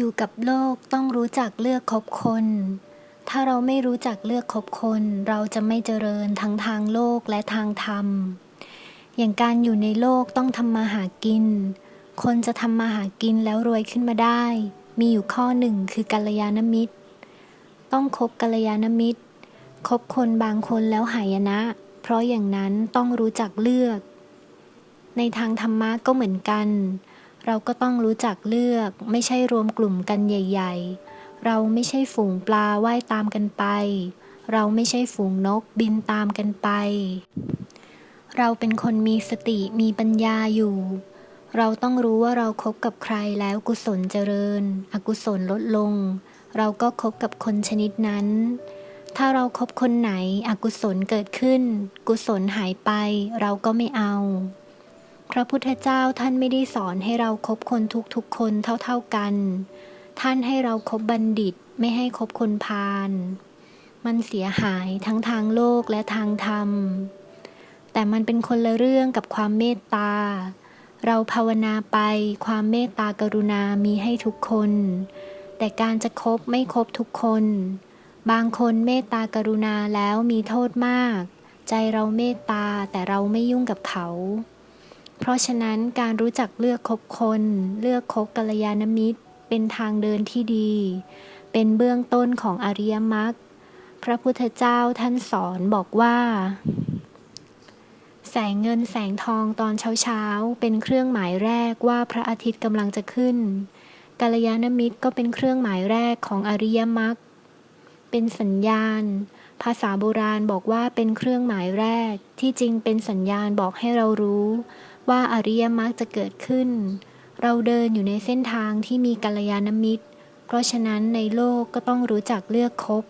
อยู่กับโลกต้องรู้จักเลือกคบคน ถ้าเราไม่รู้จักเลือกคบคน เราจะไม่เจริญทั้งทางโลกและทางธรรม อย่างการอยู่ในโลกต้องทำมาหากิน คนจะทำมาหากินแล้วรวยขึ้นมาได้ มีอยู่ข้อหนึ่งคือกัลยาณมิตร ต้องคบกัลยาณมิตร คบคนบางคนแล้วหายนะ เพราะอย่างนั้นต้องรู้จักเลือก ในทางธรรมะก็เหมือนกัน เราก็ต้องรู้จักเลือก ไม่ใช่รวมกลุ่มกันใหญ่ ๆ เราไม่ใช่ฝูงปลาว่ายตามกันไป เราไม่ใช่ฝูงนกบินตามกันไป เราเป็นคนมีสติมีปัญญาอยู่ เราต้องรู้ว่าเราครบกับใครแล้วกุศลเจริญ อกุศลลดลง เราก็คบกับคนชนิดนั้น ถ้าเราครบคนไหนอกุศลเกิดขึ้น กุศลหายไป เราก็ไม่เอา พระพุทธเจ้าท่านไม่ได้สอนให้เราครบคนทุกๆคนเท่าๆกัน ท่านให้เราครบบัณฑิตไม่ให้คบคนพาล มันเสียหายทั้งทางโลกและทางธรรม แต่มันเป็นคนละเรื่องกับความเมตตา เราภาวนาไปความเมตตากรุณามีให้ทุกคน แต่การจะคบไม่ครบทุกคน บางคนเมตตากรุณาแล้วมีโทษมาก ใจเราเมตตาแต่เราไม่ยุ่งกับเขา ราะฉะนั้นการรู้จักเลือกคบคน เลือกคบกัลยาณมิตร เป็นทางเดินที่ดี เป็นเบื้องต้นของอริยมรรคพระพุทธเจ้าท่านสอนบอกว่า แสงเงินแสงทองตอนเช้าเช้าๆ เป็นเครื่องหมายแรกว่าพระอาทิตย์กำลังจะขึ้นกัลยาณมิตรก็เป็นเครื่องหมายแรกของอริยมรรคเป็นสัญญาณ ภาษาโบราณบอกว่าเป็นเครื่องหมายแรกที่จริงเป็นสัญญาณบอกให้เรารู้ ว่าอริยมรรคจะเกิดขึ้น เราเดินอยู่ในเส้นทางที่มีกัลยาณมิตร เพราะฉะนั้นในโลกก็ต้องรู้จักเลือกคบ